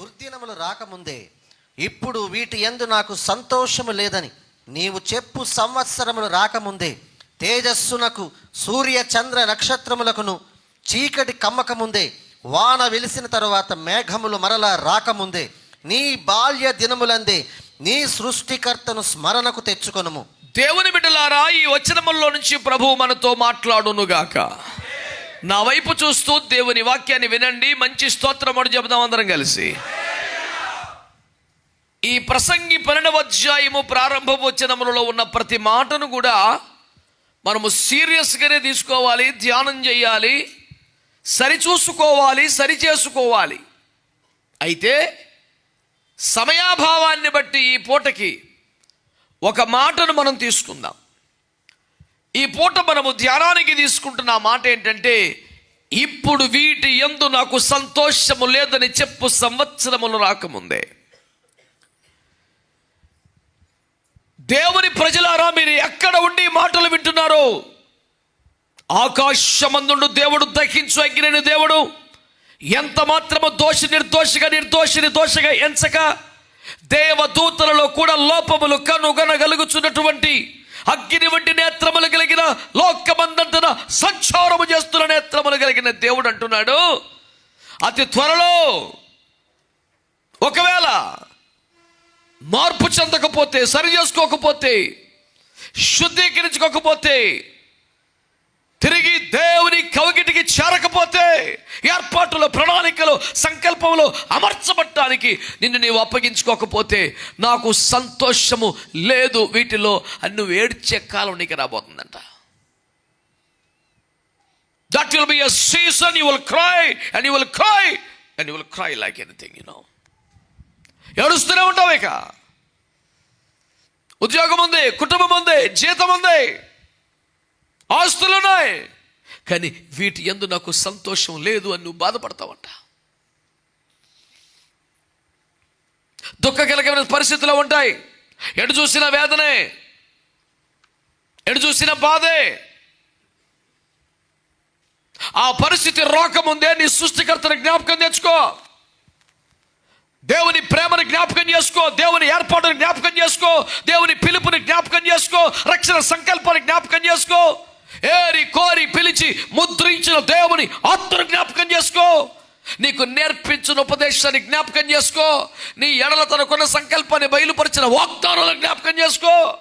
దుర్దినములు రాకముందే ఇప్పుడు వీటి ఎందు నాకు సంతోషము లేదని నీవు చెప్పు సంవత్సరములు రాకముందే తేజస్సునకు సూర్య చంద్ర నక్షత్రములకును చీకటి కమ్మకముందే వాన వెలిసిన తరువాత మేఘములు మరలా రాకముందే నీ బాల్య దినములందే నీ సృష్టికర్తను స్మరణకు తెచ్చుకొనుము. దేవుని బిడ్డలారా ఈ వచనముల్లో నుంచి ప్రభు మనతో మాట్లాడునుగాక. నా వైపు చూస్తూ దేవుని వాక్యాన్ని వినండి మంచి స్తోత్రముడు చెబుదాం అందరం కలిసి. ఈ ప్రసంగి పన్నెండవ అధ్యాయము ప్రారంభ వచనములలో ఉన్న ప్రతి మాటను కూడా మనము సీరియస్గానే తీసుకోవాలి ధ్యానం చేయాలి సరిచూసుకోవాలి సరి చేసుకోవాలి అయితే సమయాభావాన్ని బట్టి ఈ పూటకి ఒక మాటను మనం తీసుకుందాం. ఈ పూట మనము ధ్యానానికి తీసుకుంటున్న మాట ఏంటంటే ఇప్పుడు వీటి ఎందు నాకు సంతోషము లేదని చెప్పు సంవత్సరములు రాకముందే. దేవుని ప్రజలారా మీరు ఎక్కడ ఉండి మాటలు వింటున్నారో ఆకాశమందుండు దేవుడు దహించు అగ్గిన దేవుడు. ఎంత మాత్రము దోషి నిర్దోషిగా నిర్దోషి నిర్దోషిగా ఎంచక దేవదూతలలో కూడా లోపములు కనుగొనగలుగుచున్నటువంటి అగ్గిని వంటి నేత్రములు కలిగిన లోకమందంతన సంచారము చేస్తున్న నేత్రములు కలిగిన దేవుడు అంటున్నాడు. అతి త్వరలో ఒకవేళ మార్పు చెందకపోతే సరి చేసుకోకపోతే శుద్ధీకరించుకోకపోతే తిరిగి దే ఏర్పాటులో ప్రణాళికలో సంకల్పంలో అమర్చబట్టానికి నిన్ను నీవు అప్పగించుకోకపోతే నాకు సంతోషము లేదు వీటిలో అని నువ్వు ఏడ్చే కాలం నీకు రాబోతుందంట. That will be a season you will cry and you will cry and you will cry like anything you know ఏడుస్తూనే ఉంటావు ఇక. ఉద్యోగం ఉంది కుటుంబం ఉంది జీతం ఉంది. ఆస్తులు ఉన్నాయి కానీ వీటి ఎందు నాకు సంతోషం లేదు అని నువ్వు బాధపడతావంట. దుఃఖకలకమైన పరిస్థితులు ఉంటాయి. ఎటు చూసిన వేదనే. ఎటు చూసిన బాధే. ఆ పరిస్థితి రోకముందే నీ సృష్టికర్తను జ్ఞాపకం తెచ్చుకో. దేవుని ప్రేమను జ్ఞాపకం చేసుకో. దేవుని ఏర్పాటును జ్ఞాపకం చేసుకో. దేవుని పిలుపుని జ్ఞాపకం చేసుకో. రక్షణ సంకల్పాన్ని జ్ఞాపకం చేసుకో. ఏరి కోరి పిలిచి ముద్రించిన దేవుని ఆత్మను జ్ఞాపకం చేసుకో. నీకు నేర్పించిన ఉపదేశాన్ని జ్ఞాపకం చేసుకో. నీ ఎడల తనకున్న సంకల్పాన్ని బయలుపరిచిన వాగ్దానాలను జ్ఞాపకం చేసుకో.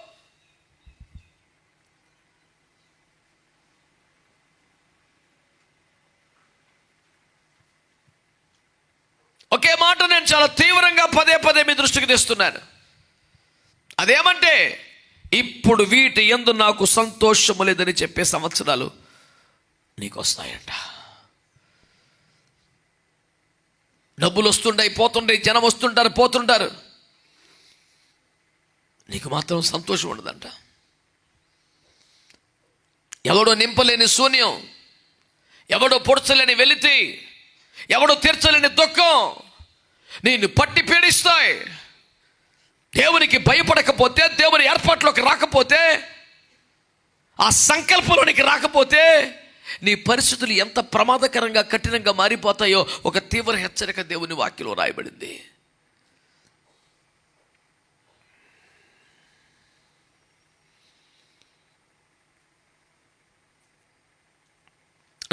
ఒకే మాట నేను చాలా తీవ్రంగా పదే పదే మీ దృష్టికి తెస్తున్నాను. అదేమంటే ఇప్పుడు వీటి ఎందు నాకు సంతోషము లేదని చెప్పే సంవత్సరాలు నీకు వస్తాయంట డబ్బులు వస్తుంటాయి పోతుంటాయి జనం వస్తుంటారు పోతుంటారు. నీకు మాత్రం సంతోషం ఉండదంట. ఎవడో నింపలేని శూన్యం ఎవడో పొడచలేని వెలితి ఎవడో తీర్చలేని దుఃఖం నిన్ను పట్టి పీడిస్తాయి. దేవునికి భయపడకపోతే దేవుని ఏర్పాట్లోకి రాకపోతే ఆ సంకల్పంలోనికి రాకపోతే నీ పరిస్థితులు ఎంత ప్రమాదకరంగా కఠినంగా మారిపోతాయో ఒక తీవ్ర హెచ్చరిక దేవుని వాక్యలో రాయబడింది.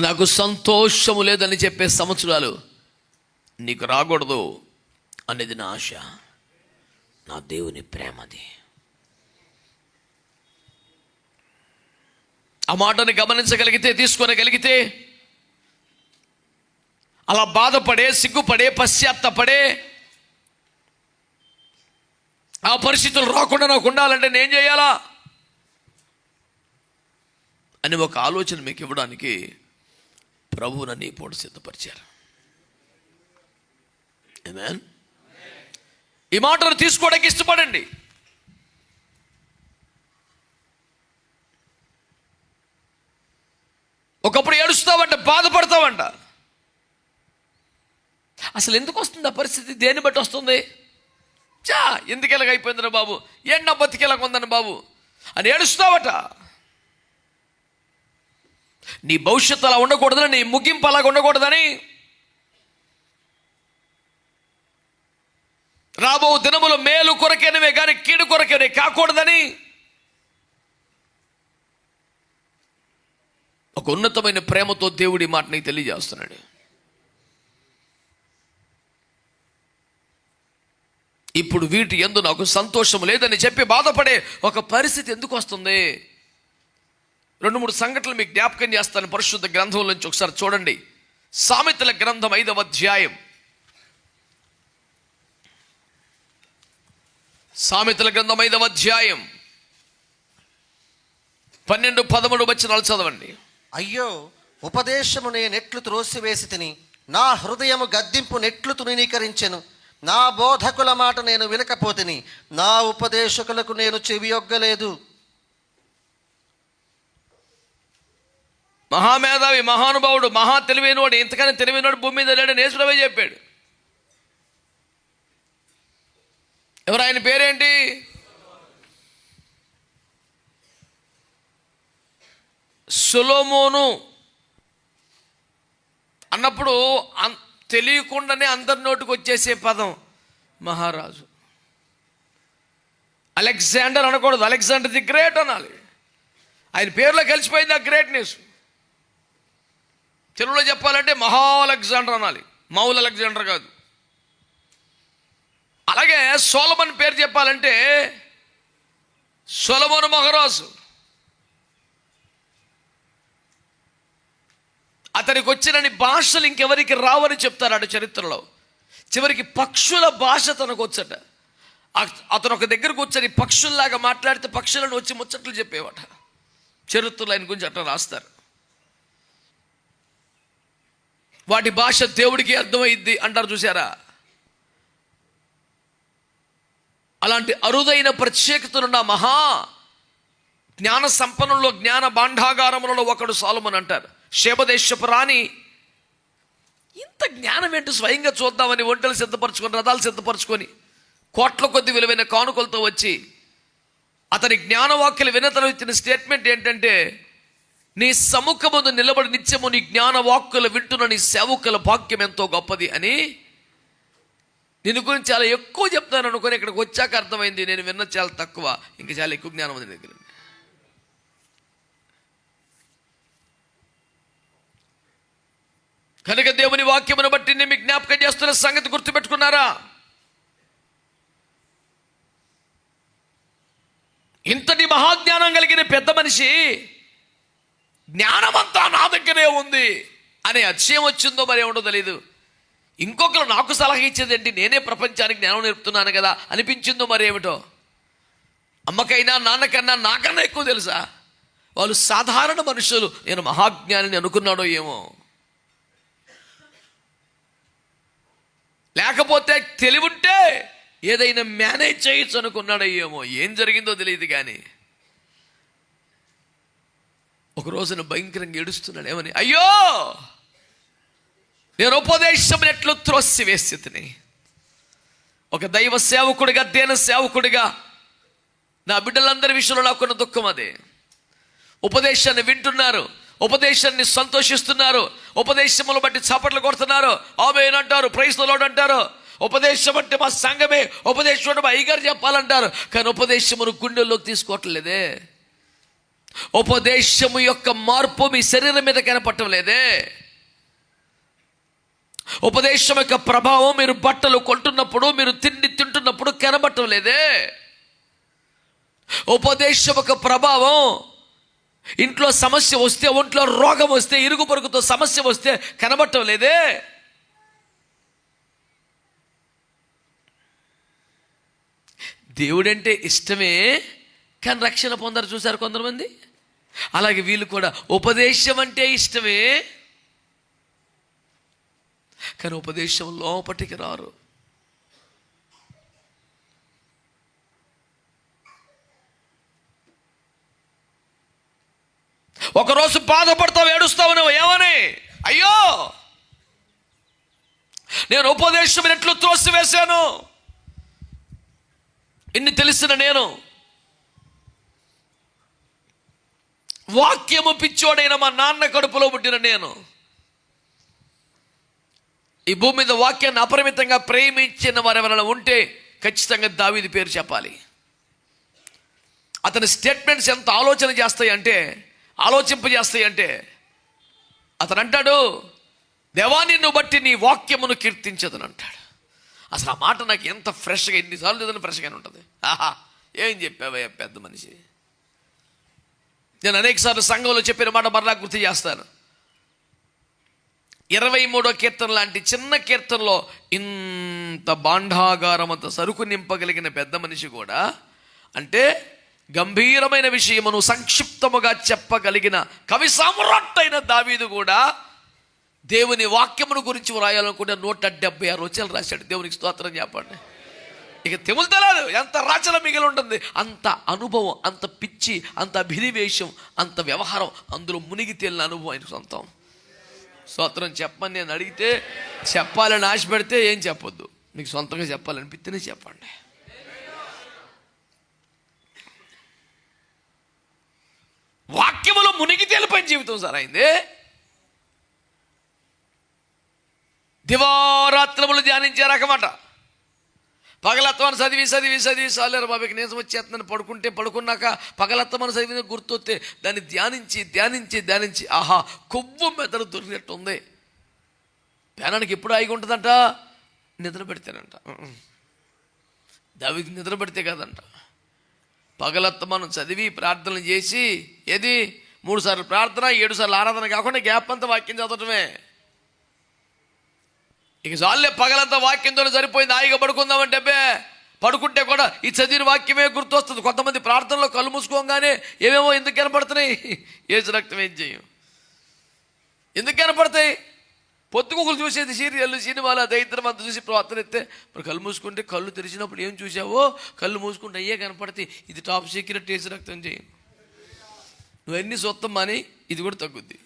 నాకు సంతోషము లేదని చెప్పే సంవత్సరాలు నీకు రాకూడదు అనేది నా ఆశ. నా దేవుని ప్రేమది. ఆ మాటని గమనించగలిగితే తీసుకొనగలిగితే అలా బాధపడే సిగ్గుపడే పశ్చాత్తపడే ఆ పరిస్థితులు రాకుండా నాకు ఉండాలంటే నేను చేయాలా? అని ఒక ఆలోచన మీకు ఇవ్వడానికి ప్రభువు నన్ను ఈ పూట సిద్ధపరిచారు. Amen? ఈ మాటను తీసుకోవడానికి ఇష్టపడండి. ఒకప్పుడు ఏడుస్తావంట బాధపడతావంట. అసలు ఎందుకు వస్తుంది ఆ పరిస్థితి? దేన్ని బట్టి వస్తుంది? చా ఎందుకెలాగ అయిపోయిందిరా బాబు? ఏం నా ఉందని బాబు? అని ఏడుస్తావట. నీ భవిష్యత్తు అలా ఉండకూడదని నీ ముగింపు అలాగ ఉండకూడదని రాబో దినములు మేలు కొరకేనవే కానీ కీడు కొరకేనే కాకూడదని ఒక ఉన్నతమైన ప్రేమతో దేవుడి మాట నీకు తెలియజేస్తున్నాడు. ఇప్పుడు వీటి ఎందు నాకు సంతోషం లేదని చెప్పి బాధపడే ఒక పరిస్థితి ఎందుకు వస్తుంది? రెండు మూడు సంఘటనలు మీకు జ్ఞాపకం చేస్తాను పరిశుద్ధ గ్రంథం నుంచి ఒకసారి చూడండి. సామెతల గ్రంథం ఐదవ అధ్యాయం. సామెతల గ్రంథం ఐదవ అధ్యాయం. పన్నెండు పదమూడు వచనాలు చదవండి. అయ్యో ఉపదేశము నేనెట్లు త్రోసివేసి తిని నా హృదయము గద్దింపు నెట్లు తృణీకరించెను. నా బోధకుల మాట నేను వినకపోతిని నా ఉపదేశకులకు నేను చెవియొగ్గలేదు మహామేధావి మహానుభావుడు మహా తెలివైనవాడు ఇంతకన్నా తెలివైనవాడు భూమి మీద లేడని యేసుడవే చెప్పాడు. ఎవరు ఆయన పేరేంటి? సులోమోను. అన్నప్పుడు అన్- తెలియకుండానే అందరి నోటికి వచ్చేసే పదం మహారాజు. అలెగ్జాండర్ అనకూడదు అలెగ్జాండర్ ది గ్రేట్ అనాలి. ఆయన పేరులో కలిసిపోయింది ఆ గ్రేట్నెస్. తెలుగులో చెప్పాలంటే మహా అలెగ్జాండర్ అనాలి. మౌల్ అలెగ్జాండర్ కాదు. అలాగే సోలమన్ పేరు చెప్పాలంటే సొలమన్ మహారాజు. అతనికి వచ్చినని భాషలు ఇంకెవరికి రావని చెప్తారట చరిత్రలో. చివరికి పక్షుల భాష తనకు వచ్చట. అతను ఒక దగ్గర కూర్చొని పక్షుల్లాగా మాట్లాడితే పక్షులను వచ్చి ముచ్చట్లు చెప్పేవాట. చరిత్రలో ఆయన గురించి అట్లా రాస్తారు. వాటి భాష దేవుడికి అర్థమైద్ది అంటారు చూసారా అలాంటి అరుదైన ప్రత్యేకతనున్న మహా జ్ఞాన సంపన్నంలో జ్ఞాన భాండాగారములలో ఒకడు సాలుమన్ అంటారు. శేభదేశపు రాణి ఇంత జ్ఞానం ఏంటి స్వయంగా చూద్దామని ఒంటలు సిద్ధపరచుకొని రథాలు సిద్ధపరచుకొని కోట్ల కొద్ది విలువైన కానుకలతో వచ్చి అతని జ్ఞానవాక్యలు వినతను ఇచ్చిన స్టేట్మెంట్ ఏంటంటే నీ సముఖముందు నిలబడి నిత్యము నీ జ్ఞానవాక్కులు వింటున్న నీ సేవకుల భాగ్యం ఎంతో గొప్పది అని దీని గురించి చాలా ఎక్కువ చెప్తాను అనుకుని ఇక్కడికి వచ్చాక అర్థమైంది నేను విన్న చాలా తక్కువ ఇంకా చాలా ఎక్కువ జ్ఞానం ఉంది దగ్గర కనుక దేవుని వాక్యమును బట్టి నేను మీకు జ్ఞాపకం చేస్తున్న సంగతి గుర్తుపెట్టుకున్నారా? ఇంతటి మహాజ్ఞానం కలిగిన పెద్ద మనిషి జ్ఞానమంతా నా దగ్గరే ఉంది అనే అతిశయం వచ్చిందో మరి ఏమిటో తెలియదు ఇంకొకరు నాకు సలహా ఇచ్చేదేంటి? నేనే ప్రపంచానికి జ్ఞానం నేర్పుతున్నాను కదా. అనిపించిందో మరి ఏమిటో? అమ్మకైనా నాన్నకన్నా నాకన్నా ఎక్కువ తెలుసా? వాళ్ళు సాధారణ మనుషులు. నేను మహాజ్ఞానిని అనుకున్నాడో ఏమో. లేకపోతే తెలివుంటే ఏదైనా మేనేజ్ చేయొచ్చు అనుకున్నాడో ఏమో. ఏం జరిగిందో తెలియదు కానీ. ఒక రోజున భయంకరంగా ఏడుస్తున్నాడు. ఏమని? అయ్యో! నేను ఉపదేశం ఎట్లు త్రోసి వేస్థితిని ఒక దైవ సేవకుడిగా దేన సేవకుడిగా నా బిడ్డలందరి విషయంలో నాకున్న దుఃఖం అదే. ఉపదేశాన్ని వింటున్నారు ఉపదేశాన్ని సంతోషిస్తున్నారు ఉపదేశములు బట్టి చప్పట్లు కొడుతున్నారు. ఆమె అంటారు ప్రైస్తలోడు అంటారు. ఉపదేశం అంటే మా సంఘమే ఉపదేశం అంటే మా అయ్యగారు చెప్పాలంటారు. కానీ ఉపదేశమును గుండెల్లోకి తీసుకోవట్లేదే. ఉపదేశము యొక్క మార్పు మీ శరీరం మీద కనపట్టం లేదే. ఉపదేశం యొక్క ప్రభావం మీరు బట్టలు కొంటున్నప్పుడు మీరు తిండి తింటున్నప్పుడు కనబట్టం లేదే. ఉపదేశం యొక్క ప్రభావం ఇంట్లో సమస్య వస్తే ఒంట్లో రోగం వస్తే ఇరుగు పొరుగుతో సమస్య వస్తే కనబట్టం లేదే. దేవుడంటే ఇష్టమే కానీ రక్షణ పొందరు చూశారు కొంతమంది? అలాగే వీళ్ళు కూడా ఉపదేశం అంటే ఇష్టమే కానీ ఉపదేశం లోపటికి రారు. ఒకరోజు బాధపడతావు ఏడుస్తావు నువ్వు ఏమని? అయ్యో! నేను ఉపదేశం ఎట్లు త్రోసివేశాను? ఇన్ని తెలిసిన నేను. వాక్యము పిచ్చోడైన మా నాన్న కడుపులో పుట్టిన నేను. ఈ భూమి మీద వాక్యాన్ని అపరిమితంగా ప్రేమించిన వారు ఎవరైనా ఉంటే ఖచ్చితంగా దావీది పేరు చెప్పాలి. అతని స్టేట్మెంట్స్ ఎంత ఆలోచన చేస్తాయంటే ఆలోచింపజేస్తాయంటే అంటే అతను అంటాడు దేవాన్ని నిన్ను బట్టి నీ వాక్యమును కీర్తించదని అంటాడు. అసలు ఆ మాట నాకు ఎంత ఫ్రెష్గా ఎన్నిసార్లు చదివిన ఫ్రెష్గానే ఉంటుంది. ఆహా ఏం చెప్పావయ్యా పెద్ద మనిషి? నేను అనేకసార్లు సంఘంలో చెప్పిన మాట మరలా గుర్తు చేస్తాను. ఇరవై మూడో కీర్తన లాంటి చిన్న కీర్తనలో ఇంత బాండాగారం అంత సరుకు నింపగలిగిన పెద్ద మనిషి కూడా అంటే గంభీరమైన విషయమును సంక్షిప్తముగా చెప్పగలిగిన కవి సామ్రాట్టైన దావీదు కూడా దేవుని వాక్యమును గురించి వ్రాయాలనుకుంటే నూట డెబ్బై ఆరు రచనలు రాశాడు. దేవునికి స్తోత్రం చెప్పండి. ఇక తెములుతలేదు ఎంత రచన మిగిలి ఉంటుంది. అంత అనుభవం అంత పిచ్చి అంత అభినివేశం అంత వ్యవహారం అందులో మునిగి తేలిన అనుభవం ఆయన సొంతం. స్తోత్రం చెప్పని నేను అడిగితే చెప్పాలని ఆశ పెడితే ఏం చెప్పొద్దు. మీకు సొంతంగా చెప్పాలనిపిస్తేనే చెప్పండి. వాక్యములో మునిగి తేలిపోయిన జీవితం సార్ అయింది. దివారాత్రములు ధ్యానించే రకమాట పగలత్వాన్ని చదివి చదివి చదివి చాలేరు బాబుకి నీసం వచ్చేస్తుందని పడుకుంటే పడుకున్నాక పగలత్వం చదివిన గుర్తొస్తే దాన్ని ధ్యానించి ధ్యానించి ధ్యానించి ఆహా కొవ్వు మెదడు దొరికినట్టుంది పేనానికి ఎప్పుడు ఆగి ఉంటుందంట? నిద్ర పెడితేనంట. దావికి నిద్ర పెడితే కాదంట. పగలత్త మనం చదివి ప్రార్థనలు చేసి ఏది? మూడు సార్లు ప్రార్థన ఏడు సార్లు ఆరాధన కాకుండా గ్యాప్ అంతా వాక్యం చదవటమే. ఇక చాలే పగలంతా వాక్యంతో సరిపోయింది. హాయిగా పడుకుందామంటే అబ్బే పడుకుంటే కూడా ఈ చదివిన వాక్యమే గుర్తొస్తుంది. కొంతమంది ప్రార్థనలో కళ్ళు మూసుకోగానే ఏమేమో ఎందుకు కనపడుతున్నాయి? ఏసు రక్తం ఏం చేయం? ఎందుకు కనపడతాయి? పొత్తుకులు చూసేది సీరియల్ సినిమాలు దైత్రం అంత చూసి ప్రార్థన ఎత్తే మరి కళ్ళు మూసుకుంటే కళ్ళు తెరిచినప్పుడు ఏం చూసావో కళ్ళు మూసుకుంటే అయ్యే కనపడతాయి. ఇది టాప్ సీక్రెట్ ఏసు రక్తం చేయం. నువ్వు ఎన్ని సొత్తం అని ఇది కూడా తగ్గుద్ది.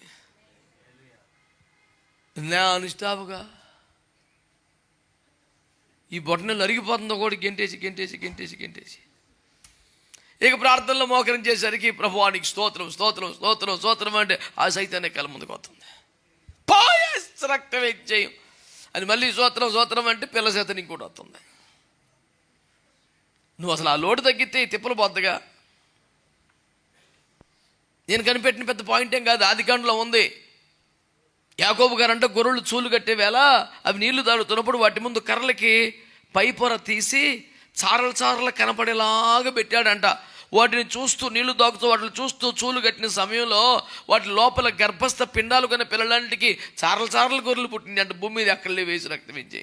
నా అనుష్టాపుగా ఈ బొట్టనలు అరిగిపోతుందో కూడా గెంటేసి గెంటేసి గెంటేసి గెంటేసి. ఇక ప్రార్థనలో మోకరించేసరికి ప్రభువానికి స్తోత్రం స్తోత్రం స్తోత్రం స్తోత్రం అంటే ఆ సైతాన్ని కళ్ళ ముందుకు వస్తుంది పాయస్ రక్తం చేయం అని మళ్ళీ స్తోత్రం స్తోత్రం అంటే పిల్ల సైతం ఇంకోటి వస్తుంది. నువ్వు అసలు ఆ లోటు తగ్గితే తిప్పలు పోద్దుగా. నేను కనిపెట్టిన పెద్ద పాయింట్ ఏం కాదు ఆది ఉంది. యాకోబు గారు అంటే గొర్రెలు చూలు కట్టే వేళ అవి నీళ్ళు తాగుతున్నప్పుడు వాటి ముందు కర్రలకి పై పొర తీసి చారలు చారలు కనపడేలాగా పెట్టాడంట. వాటిని చూస్తూ నీళ్ళు తాకుతూ వాటిని చూస్తూ చూలు కట్టిన సమయంలో వాటి లోపల గర్భస్థ పిండాలు కొన్న పిల్లలాంటికి చారలు చారలు గొర్రెలు పుట్టింది అంటే భూమి మీద అక్కడలే వేసి రక్తం ఇచ్చి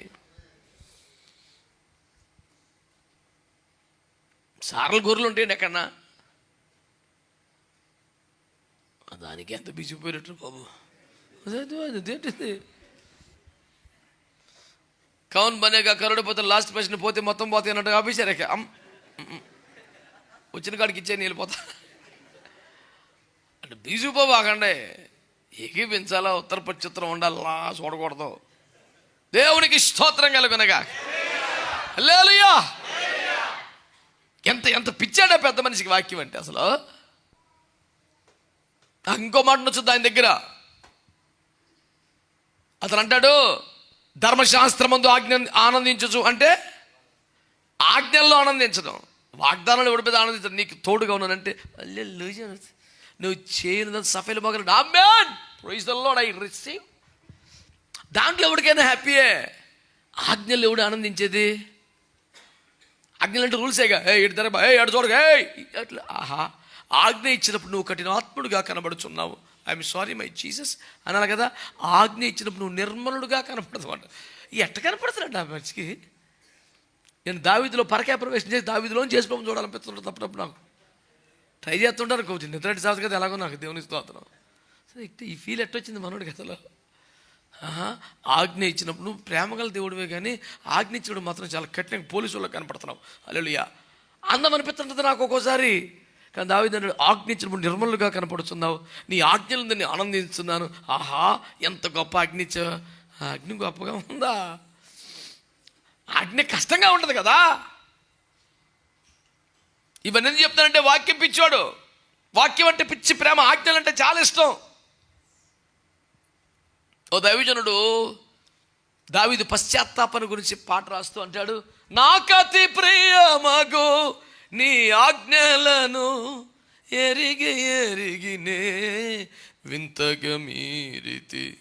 చారలు గొర్రెలు ఉంటాయండి ఎక్కడన్నా? దానికి ఎంత బిసిపోయినట్టు బాబు. అదేంటిది కౌన్ బనేగా కరుడు పోతే లాస్ట్ ప్రశ్న పోతే మొత్తం పోతే అన్నట్టు ఆఫీసర్ అమ్ వచ్చిన కాడికి ఇచ్చే నీళ్ళు పోతా. అంటే బీజుపో బాగండే ఏకీపించాలా ఉత్తర పచ్చిత్రం ఉండాలా చూడకూడదు. దేవునికి స్తోత్రం కలుగునగా. లేలుయా ఎంత ఎంత పిచ్చాడా పెద్ద మనిషికి వాక్యం అంటే అసలు? ఇంకో మాట నచ్చుద్ది ఆయన దగ్గర. అతను అంటాడు ధర్మశాస్త్రమందు ఆజ్ఞ ఆనందించచ్చు. అంటే ఆజ్ఞల్లో ఆనందించడం. వాగ్దానాలు ఎవడి మీద ఆనందించడం? నీకు తోడుగా ఉన్నానంటే "హల్లెలూయా." నువ్వు చేయను సఫైలు మొగలు. ఆమెన్ ప్రైజ్ ఐ రిసీవ్ దాంట్లో ఎవరికైనా హ్యాపీయే? ఆజ్ఞలు ఎవడు ఆనందించేది? ఆజ్ఞలు అంటే రూల్సేగా ఏ ఇటు తెరబా ఏ ఎడు చూడగా ఏ అట్లా ఆహా. ఆజ్ఞ ఇచ్చినప్పుడు నువ్వు కఠినాత్ముడుగా కనబడుచున్నావు. ఐఎమ్ సారీ మై జీసస్ అనాలి కదా. ఆజ్ఞ ఇచ్చినప్పుడు నువ్వు నిర్మలుడుగా కనపడదు అంట ఎట్ట కనపడుతున్నాడు ఆ మనిషికి? నేను దావిదిలో పరకాయ ప్రవేశం చేసి దావిదిలో చేసుకోమని చూడాలనిపిస్తుంటాడు తప్పటప్పుడు నాకు. ట్రై చేస్తుంటాను కోచ్ నిద్రటి సాగు కదా ఎలాగో నాకు దేవుని స్తోత్రం. సరే ఈ ఫీల్ ఎట్టొచ్చింది మనోడికి కథలో? ఆజ్ఞ ఇచ్చినప్పుడు నువ్వు ప్రేమగల దేవుడివే కానీ ఆజ్ఞ ఇచ్చినప్పుడు మాత్రం చాలా కఠినంగా పోలీసు వాళ్ళకి కనపడుతున్నావు. అల్లెలుయా అందం అనిపిస్తుంటుంది నాకు ఒక్కోసారి. కానీ దావిదండ్రుడు ఆజ్ఞించినప్పుడు నిర్మలుగా కనపడుతున్నావు నీ ఆజ్ఞలు నేను ఆనందిస్తున్నాను. ఆహా ఎంత గొప్ప ఆజ్ఞించ అగ్ని గొప్పగా ఉందా? ఆజ్ఞ కష్టంగా ఉంటుంది కదా. ఇవన్నీ చెప్తానంటే వాక్యం పిచ్చాడు వాక్యం అంటే పిచ్చి ప్రేమ. ఆజ్ఞలు అంటే చాలా ఇష్టం. ఓ దైవజనుడు దావీదు పశ్చాత్తాపన గురించి పాట రాస్తూ అంటాడు నాకతి ప్రియమగు నీ ఆజ్ఞలను ఎరిగి ఎరిగినే వింతగా మీరితి.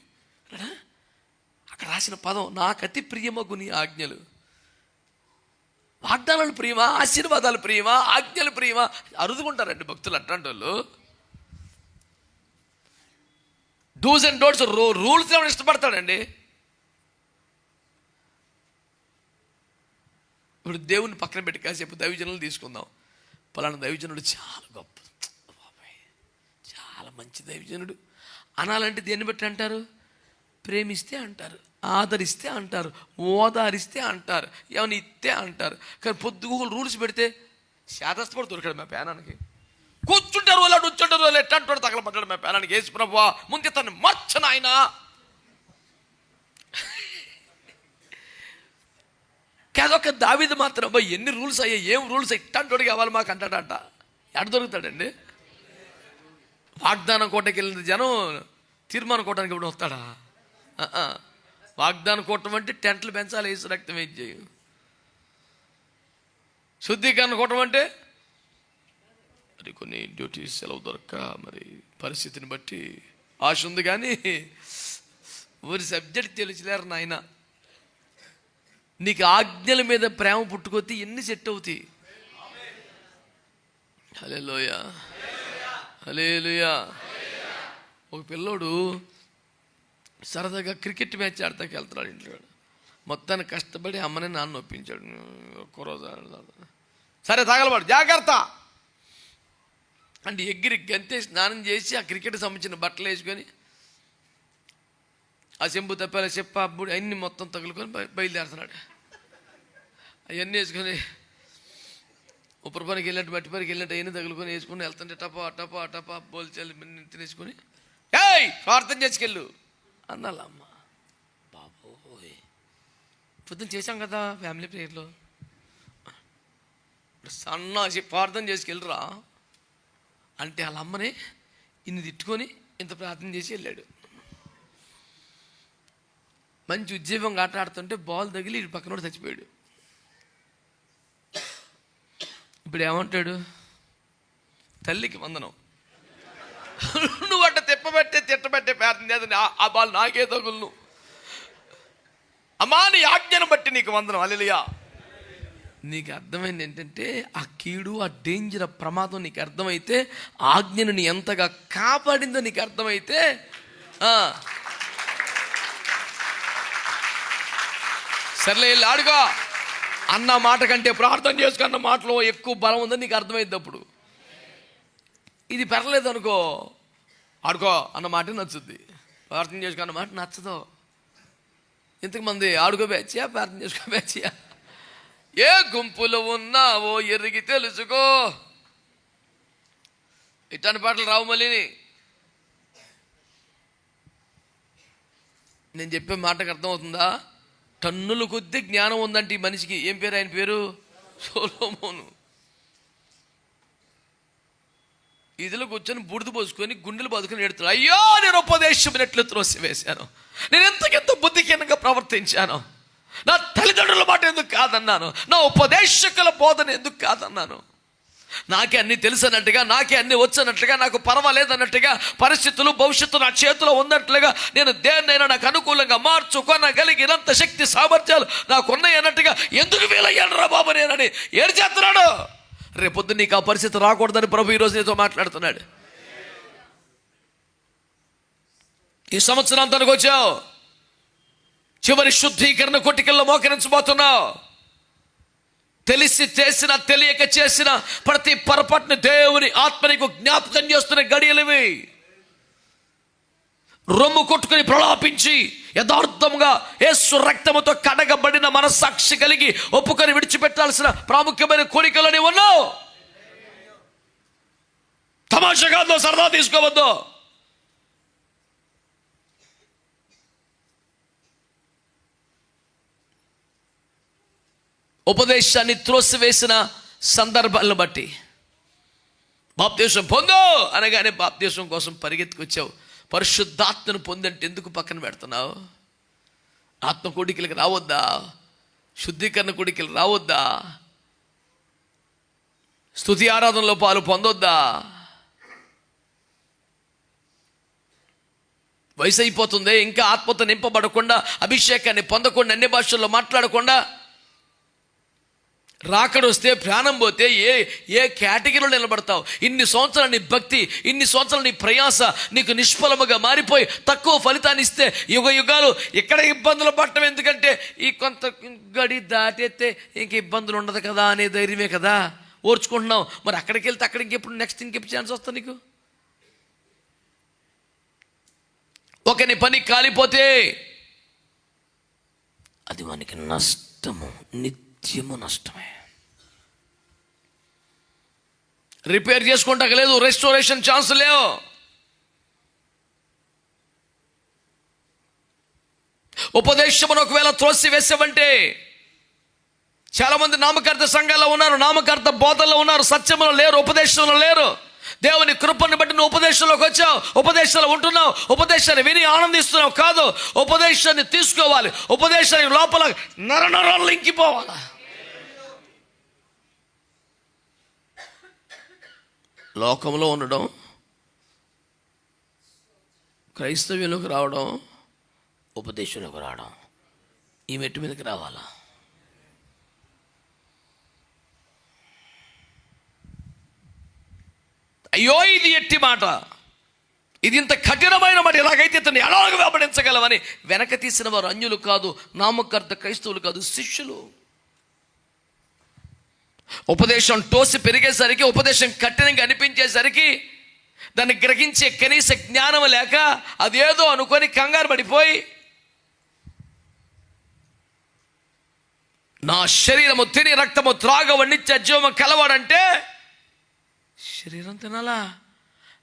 అక్కడ రాసిన పదం నాకతి ప్రియమగు నీ ఆజ్ఞలు. వాగ్దానాలు ప్రియమా ఆశీర్వాదాలు ప్రియమా ఆజ్ఞలు ప్రియమా? అరుదుకుంటారండి భక్తులు అట్లాంటి వాళ్ళు. డూస్ అండ్ డోట్స్ రూ రూల్స్ ఏమైనా ఇష్టపడతాడండి? ఇప్పుడు దేవుని పక్కన పెట్టి కాసేపు దైవజనులు తీసుకుందాం. పలానా దైవజనుడు చాలా గొప్ప. బాబాయ్ చాలా మంచి దైవజనుడు. అనాలంటే దేన్ని బట్టి అంటారు? ప్రేమిస్తే అంటారు ఆదరిస్తే అంటారు ఓదారిస్తే అంటారు ఏమైనా ఇస్తే అంటారు. కానీ పొద్దుగూలు రూల్స్ పెడితే శాతస్థపడి దొరికాడు మా పేనానికి కూర్చుంటారు వాళ్ళు కూర్చుంటారు వాళ్ళు ఎట్ట అంటాడు తగలబడ్డాడు మా పేనానికి వేసి ప్రభా ముందు తను మర్చను కాదొక దావిది మాత్రం అబ్బా ఎన్ని రూల్స్ అయ్యాయి ఏం రూల్స్ ఇట్టంటోడు కావాలి మాకు అంటాడంట. ఎడ దొరుకుతాడండి? వాగ్దానం కోటకి వెళ్ళిన జనం తీర్మానం కోటానికి ఇప్పుడు వస్తాడా? వాగ్దానం కోటం అంటే టెంట్లు పెంచాలి వేసి రక్తం వేసి చేయు. శుద్ధీకరణ కోటం అంటే మరి కొన్ని డ్యూటీస్ సెలవు దొరక్క మరి పరిస్థితిని బట్టి ఆశ ఉంది కానీ ఊరి సబ్జెక్ట్ తెలిసిలేరు నాయన. నీకు ఆజ్ఞల మీద ప్రేమ పుట్టుకొస్తే ఎన్ని సెట్ అవుతాయి? హలే లోయ హలే ఒక పిల్లోడు సరదాగా క్రికెట్ మ్యాచ్ ఆడతాకి వెళ్తున్నాడు ఇంట్లో మొత్తాన్ని కష్టపడి అమ్మని నాన్న ఒప్పించాడు. ఒక్క రోజు సరే తగలబాడు జాగ్రత్త. అంటే ఎగ్గిరి గంతే స్నానం చేసి ఆ క్రికెట్ సంబంధించిన బట్టలు వేసుకొని ఆ చెంబు తప్పాల చెప్ప అప్పుడు అన్ని మొత్తం తగులుకొని బయ- బయలుదేరుతున్నాడు. అవన్నీ వేసుకొని ఉప్పర పనికి వెళ్ళినట్టు మట్టి పనికి వెళ్ళినట్టు అవన్నీ తగులుకొని వేసుకొని వెళ్తుంటే టపా టపా టపా బోల్చాలి తినేసుకొని ఏయ్ ప్రార్థన చేసుకెళ్ళు అన్నాళ్ళ అమ్మ బాబోయ్. పొద్దున చేశాం కదా ఫ్యామిలీ ప్రేయర్లో. ఇప్పుడు సన్నాసి ప్రార్థన చేసుకెళ్ళరా? అంటే వాళ్ళ అమ్మని ఇన్ని తిట్టుకొని ఇంత ప్రార్థన చేసి వెళ్ళాడు. మంచి ఉద్యోగం ఆట ఆడుతుంటే బాల్ తగిలి ఇటు పక్కన చచ్చిపోయాడు. ఇప్పుడు ఏమంటాడు? తల్లికి వందనం. నువ్వు అట్ట తిప్పబట్టే తిట్టబట్టే ప్రార్థన చేద్దని ఆ బాల్ నాకే తగులును. అమ్మా నీ ఆజ్ఞను బట్టి నీకు వందనం. అలెలియా నీకు అర్థమైంది ఏంటంటే ఆ కీడు ఆ డేంజర్ ఆ ప్రమాదం నీకు అర్థమైతే ఆజ్ఞను నీ ఎంతగా కాపాడిందో నీకు అర్థమైతే సర్లే వెళ్ళి ఆడుకో అన్న మాట కంటే ప్రార్థన చేసుకున్న మాటలో ఎక్కువ బలం ఉందని నీకు అర్థమైంది అప్పుడు. ఇది పెరలేదు అనుకో ఆడుకో అన్న మాట నచ్చుద్ది. ప్రార్థన చేసుకున్న మాట నచ్చదు. ఇంతకుమంది ఆడుకో బ్యాచ్యా ప్రార్థన చేసుకో బ్యాచ్యా ఏ గుంపులో ఉన్నావో ఎరిగి తెలుసుకో. ఇట్లాంటి పాటలు రావు మళ్ళీని. నేను చెప్పే మాటకు అర్థమవుతుందా? టన్నుల కొద్ది జ్ఞానం ఉందంటే ఈ మనిషికి ఏం పేరు ఆయన పేరు? సోలోమోను. ఇదిలో కూర్చొని బుడిద పోసుకొని గుండెలు బతుకుని ఎడుతున్నాడు అయ్యో నేను ఉపదేశం ఎట్లు త్రోసి వేశాను నేను ఎంతకెంత బుద్ధిహీనంగా ప్రవర్తించాను. నా తల్లిదండ్రుల మాట ఎందుకు కాదన్నాను? నా ఉపదేశకుల బోధన ఎందుకు కాదన్నాను? నాకే అన్ని తెలిసినట్టుగా నాకే అన్ని వచ్చినట్లుగా నాకు పర్వాలేదన్నట్టుగా పరిస్థితులు భవిష్యత్తు నా చేతిలో ఉన్నట్లుగా నేను దేన్నైనా నాకు అనుకూలంగా మార్చుకొనగలిగినంత శక్తి సామర్థ్యాలు నాకున్నాయి అన్నట్టుగా ఎందుకు వీలయ్యాడు రా బాబు నేనని? ఏడు చేస్తున్నాడు? రేపొద్దు నీకు ఆ పరిస్థితి రాకూడదని ప్రభు ఈరోజు నీతో మాట్లాడుతున్నాడు. ఈ సంవత్సరాంతానికి వచ్చావు. చివరి శుద్ధీకరణ కొట్టికల్లో మోకరించబోతున్నావు. తెలిసి చేసిన తెలియక చేసిన ప్రతి పొరపాటుని దేవుని ఆత్మ నీకు జ్ఞాపకం చేస్తున్న గడియలివి రొమ్ము కొట్టుకుని ప్రలాపించి యథార్థంగా యేసు రక్తముతో కడగబడిన మనస్సాక్షి కలిగి ఒప్పుకొని విడిచిపెట్టాల్సిన ప్రాముఖ్యమైన కోరికలని ఉన్నావు. తమాషా కాదు సరదా తీసుకోవద్దు. ఉపదేశాన్ని త్రోసివేసిన సందర్భాలను బట్టి. బాప్దేశం పొందు! అనగానే బాప్దేశం కోసం పరిగెత్తుకొచ్చావు. పరిశుద్ధాత్మను పొందంటే ఎందుకు పక్కన పెడుతున్నావు? ఆత్మ కోడికలకి రావద్దా? శుద్ధీకరణ కోడికలు రావద్దా? స్థుతి ఆరాధనలో పాలు పొందొద్దా? వయసు అయిపోతుంది ఇంకా ఆత్మతో నింపబడకుండా అభిషేకాన్ని పొందకుండా అన్ని భాషల్లో మాట్లాడకుండా రాకడొస్తే ప్రాణం పోతే ఏ ఏ కేటగిరీలో నిలబడతావు? ఇన్ని సంవత్సరాలు నీ భక్తి ఇన్ని సంవత్సరాలు నీ ప్రయాస నీకు నిష్ఫలముగా మారిపోయి తక్కువ ఫలితాన్ని ఇస్తే యుగ యుగాలు ఇక్కడ ఇబ్బందులు పడటం ఎందుకంటే ఈ కొంత గడి దాటేస్తే ఇంక ఇబ్బందులు ఉండదు కదా అనే ధైర్యమే కదా. ఓర్చుకుంటున్నావు. మరి అక్కడికి వెళ్తే అక్కడికి ఎప్పుడు నెక్స్ట్ ఇంకెప్పుడు ఛాన్స్ వస్తా నీకు? ఒకని పని కాలిపోతే అది మనకి నష్టము. నిత్యము నష్టమే. రిపేర్ చేసుకుంటాక లేదు రెస్టోరేషన్ ఛాన్స్ లేవు. ఉపదేశమును ఒకవేళ త్రోసి వేసామంటే చాలామంది నామకర్త సంఘాల్లో ఉన్నారు నామకర్త బోధల్లో ఉన్నారు సత్యంలో లేరు ఉపదేశంలో లేరు. దేవుని కృపను బట్టి నువ్వు ఉపదేశంలోకి వచ్చావు ఉపదేశంలో ఉంటున్నావు ఉపదేశాన్ని విని ఆనందిస్తున్నావు కాదు ఉపదేశాన్ని తీసుకోవాలి ఉపదేశాన్ని లోపల నర నరాలు ఇంకిపోవాలి? లోకంలో ఉండడం క్రైస్తవ్యంలోకి రావడం ఉపదేశంలోకి రావడం ఈ మెట్టు మీదకి రావాలా? అయ్యో ఇది ఎట్టి మాట. ఇది ఇంత కఠినమైన మాట. ఎలాగైతే ఇతను ఎలాగ వెంబడించగలవని వెనక తీసిన వారు అన్యులు కాదు నామకర్త క్రైస్తవులు కాదు శిష్యులు. ఉపదేశం టోసి పెరిగేసరికి ఉపదేశం కఠినంగా అనిపించేసరికి దాన్ని గ్రహించే కనీస జ్ఞానం లేక అదేదో అనుకొని కంగారు పడిపోయి నా శరీరము తిని రక్తము త్రాగవని నిత్య కలవాడంటే శరీరం తినాలా?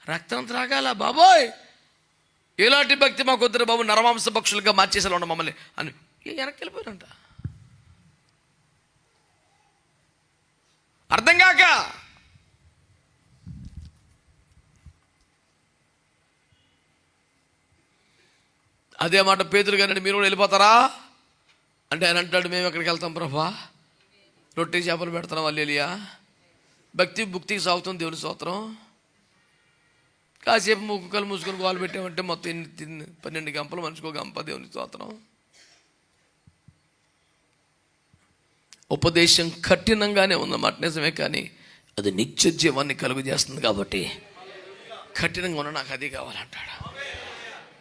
రక్తం త్రాగాల? బాబోయ్! ఎలాంటి భక్తి మాకు వద్దురు బాబు నరమాంస పక్షులుగా మార్చేసేలా ఉండ మమ్మల్ని అని. వెనక్కి వెళ్ళిపోయారంట. అర్థం కాక? అదే మాట పేదరు గారండి మీరు కూడా వెళ్ళిపోతారా? అంటే ఆయన అంటాడు మేము ఎక్కడికి వెళ్తాం ప్రభా? రొట్టె చేపలు పెడుతున్నాం అల్లెలియా. భక్తి భుక్తికి సాగుతుంది దేవుని స్తోత్రం. కాసేపు ముక్కలు మూసుకొని గోలు పెట్టామంటే మొత్తం ఎన్ని పన్నెండు గంపలు మనిషికో గంప దేవుని స్తోత్రం. ఉపదేశం కఠినంగానే ఉందన్నమాట నిజమే కానీ అది నిత్య జీవాన్ని కలుగు చేస్తుంది కాబట్టి కఠినంగా ఉన్న నాకు అది కావాలంటాడు.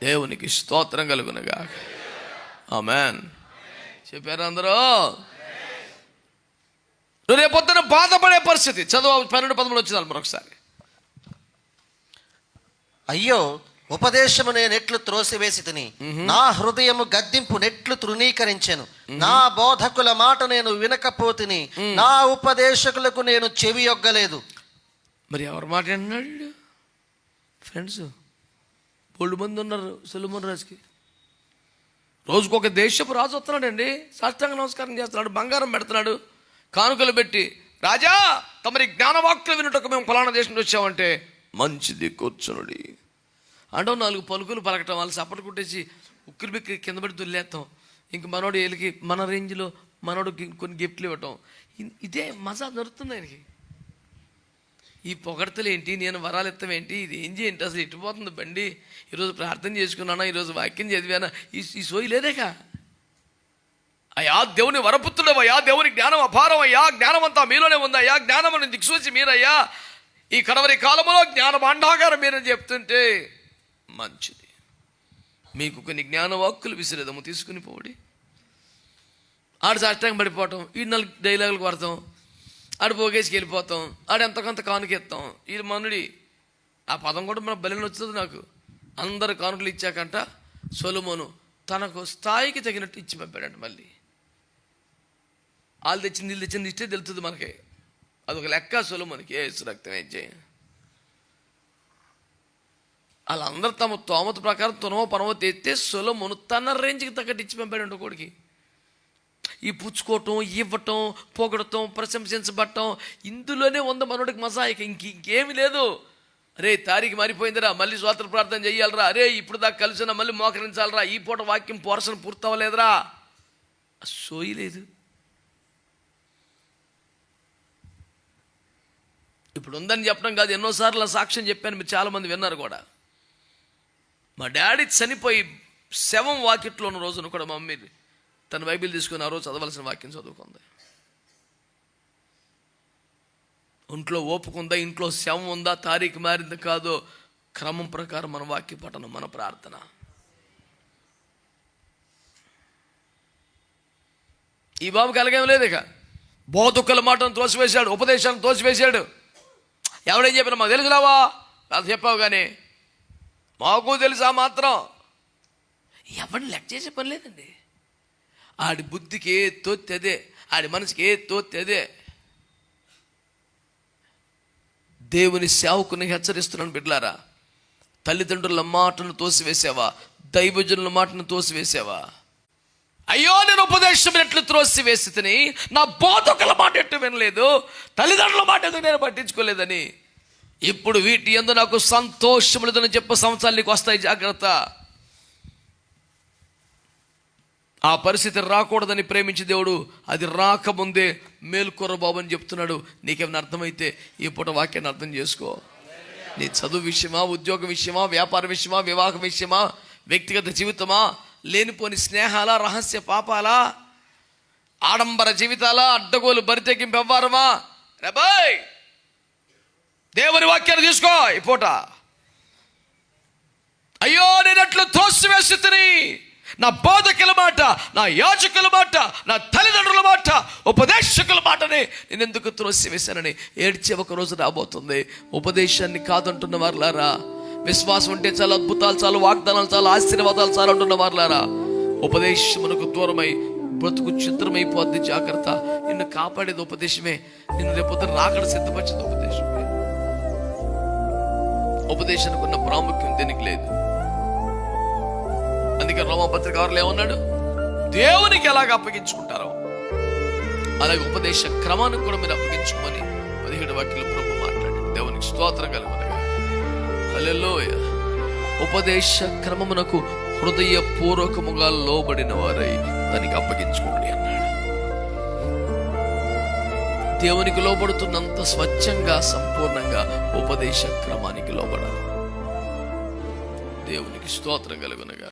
దేవునికి స్తోత్రం కలుగునగా ఆమెన్. చెప్పారు అందరూ? రేపొద్దున బాధపడే పరిస్థితి. చదువు పన్నెండు పదమూడు వచ్చిందాలి మరొకసారి అయ్యో ఉపదేశము నేను ఎట్లు త్రోసివేసి తిని నా హృదయము గద్దింపు నెట్లు తృణీకరించెను. నా బోధకుల మాట నేను వినకపోతిని నా ఉపదేశకులకు నేను చెవి యొగ్గలేదు. మరి ఎవరు మాట అన్నాడు ఫ్రెండ్స్ బోల్డ్ మంది ఉన్నారు సులుమన్ రాజుకి. రోజుకు ఒక దేశపు రాజు వస్తున్నాడండి. సాష్టాంగ నమస్కారం చేస్తున్నాడు బంగారం పెడుతున్నాడు కానుకలు పెట్టి రాజా తమరి జ్ఞానవాక్యులు వినుటకు మేము ఫలానా దేశం వచ్చామంటే మంచిది కూర్చునుడి. అంటే నాలుగు పలుకులు పలకటం వాళ్ళు సపట కుట్టేసి ఉక్కిరి బిక్కిరి కింద పడి దుల్లేస్తాం ఇంక మనోడు వీళ్ళకి మన రేంజ్లో మనోడు కొన్ని గిఫ్ట్లు ఇవ్వటం. ఇదే మజా దొరుకుతుంది ఆయనకి. ఈ పొగడతలు ఏంటి నేను వరాలు ఇస్తాం ఏంటి ఇది ఏం చేయండి? అసలు ఎట్టుపోతుంది బండి. ఈరోజు ప్రార్థన చేసుకున్నానా ఈరోజు వాక్యం చదివానా? ఈ ఈ సోయి లేదేక? అయ్యా దేవుని వరపుత్రుడు అయ్యా దేవుని జ్ఞానం అపారం అయ్యా జ్ఞానం అంతా మీలోనే ఉంది అయ్యా జ్ఞానమును దిక్సూచి మీరయ్యా. ఈ కడవరి కాలంలో జ్ఞాన భాండాగారం మీరని చెప్తుంటే మంచిది. మీకు కొన్ని జ్ఞాన వాక్కులు విసిరేదము తీసుకుని పోడి. ఆడు సాష్టాంగం పడిపోవటం ఈ నాలుగు డైలాగులు కొడతాం ఆడు పోగేసి వెళ్ళిపోతాం ఆడు ఎంత కొంత కానుకెత్తాం ఈ మనుడి ఆ పదం కూడా మన బలి వచ్చేది నాకు. అందరు కానుకలు ఇచ్చాకంట సొలుమోను తనకు స్థాయికి తగినట్టు ఇచ్చి పంపాడంట మళ్ళీ. వాళ్ళు తెచ్చింది వీళ్ళు తెచ్చింది ఇస్తే తెలుస్తుంది మనకి. అదొక లెక్క సొలుమోనికి ఏ రక్తం ఏం చేయ? వాళ్ళందరూ తమ తోమత ప్రకారం తునమో పనమో తెస్తే సొలమును తన రేంజ్కి తగ్గట్టు ఇచ్చి పంపాడు కొడుకి. ఈ పుచ్చుకోవటం ఇవ్వటం పొగడటం ప్రశంసించబట్టం ఇందులోనే ఉంది మనోడికి మజాయిక ఇంక ఇంకేమి లేదు. అరే తారీఖు మారిపోయిందిరా మళ్ళీ స్వాతంత్ర ప్రార్థన చేయాలరా. అరే ఇప్పుడు దాకా కలిసిన మళ్ళీ మోకరించాలరా. ఈ పూట వాక్యం పోర్షన్ పూర్తవ్వలేదురా సోయలేదు ఇప్పుడు ఉందని చెప్పడం కాదు ఎన్నోసార్లు సాక్ష్యం చెప్పాను మీరు చాలామంది విన్నారు కూడా. మా డాడీ చనిపోయి శవం వాకిట్లో ఉన్న రోజున కూడా మమ్మీ తన బైబిల్ తీసుకుని ఆ రోజు చదవలసిన వాక్యం చదువుకుంది. ఒంట్లో ఓపుకుందా ఇంట్లో శవం ఉందా? తారీఖు మారింది కాదో? క్రమం ప్రకారం మన వాక్య పఠనం మన ప్రార్థన. ఈ బాబుకి అలాగేం లేదు ఇక. బోధకుల మాటను తోసివేశాడు ఉపదేశాన్ని తోసివేశాడు. ఎవడేం చెప్పినా మాకు తెలుసురావా? అది చెప్పావు కానీ మాకు తెలుసా మాత్రం? ఎవరిని లెక్క చేసే పని లేదండి. ఆడి బుద్ధికి ఏ తోత్తి అదే ఆడి మనసుకి ఏ తోత్తి అదే దేవుని సేవకుని హెచ్చరిస్తున్నాను బిడ్లారా తల్లిదండ్రుల మాటను తోసివేసావా? దైవజనుల మాటను తోసివేసావా? అయ్యో నేను ఉపదేశం ఎట్లు త్రోసి వేసి తిని నా బోధకుల మాట ఎట్టు వినలేదు తల్లిదండ్రుల మాట ఎందుకు నేను పట్టించుకోలేదని? ఇప్పుడు వీటి ఎందు నాకు సంతోషం లేదని చెప్పే సంవత్సరాలు నీకు వస్తాయి జాగ్రత్త. ఆ పరిస్థితి రాకూడదని ప్రేమించి దేవుడు అది రాకముందే మేల్కొర బాబు అని చెప్తున్నాడు. నీకేమైనా అర్థమైతే ఈ పూట వాక్యాన్ని అర్థం చేసుకో. నీ చదువు విషయమా ఉద్యోగ విషయమా వ్యాపార విషయమా వివాహ విషయమా వ్యక్తిగత జీవితమా లేనిపోని స్నేహాల రహస్య పాపాలా ఆడంబర జీవితాలా అడ్డగోలు బరితెగింపు వ్యవహారమా? రేబాయ్ దేవుని వాక్యాన్ని తీసుకో ఈ పూట. అయ్యో నేనట్లు అట్లు త్రోసివేసి తిని నా బోధకుల మాట నా యాజకుల మాట నా తల్లిదండ్రుల మాట ఉపదేశకుల మాటని నేను ఎందుకు త్రోసివేశానని ఏడ్చే ఒక రోజు రాబోతుంది. ఉపదేశాన్ని కాదంటున్న వారులారా విశ్వాసం ఉంటే చాలా అద్భుతాలు చాలు వాగ్దానాలు చాలు ఆశీర్వాదాలు చాలు అంటున్న వారులారా. ఉపదేశమునకు దూరమై బ్రతుకు చిత్రమైపోద్ది జాగ్రత్త. నిన్ను కాపాడేది ఉపదేశమే నిన్ను రేపొద్దు రాకడ సిద్ధపరిచేది ఉపదేశమే. ఉపదేశానికి ఉన్న ప్రాముఖ్యం దీనికి లేదు. అందుకే రోమపత్రిక వారిలో ఏమన్నాడు? దేవునికి ఎలాగ అప్పగించుకుంటారో అలాగే ఉపదేశ క్రమాన్ని కూడా మీరు అప్పగించుకోమని పదిహేడు వాక్యలు ప్రభు మాట్లాడాడు. దేవునికి స్తోత్రం కలుగునగా. హల్లెలూయ. ఉపదేశ క్రమమునకు హృదయపూర్వకముగా లోబడిన వారై దానికి అప్పగించుకోండి అన్నాడు. దేవునికి లోబడుతున్నంత స్వచ్ఛంగా సంపూర్ణంగా ఉపదేశ క్రమానికి లోబడాలి. దేవునికి స్తోత్రం కలుగునగా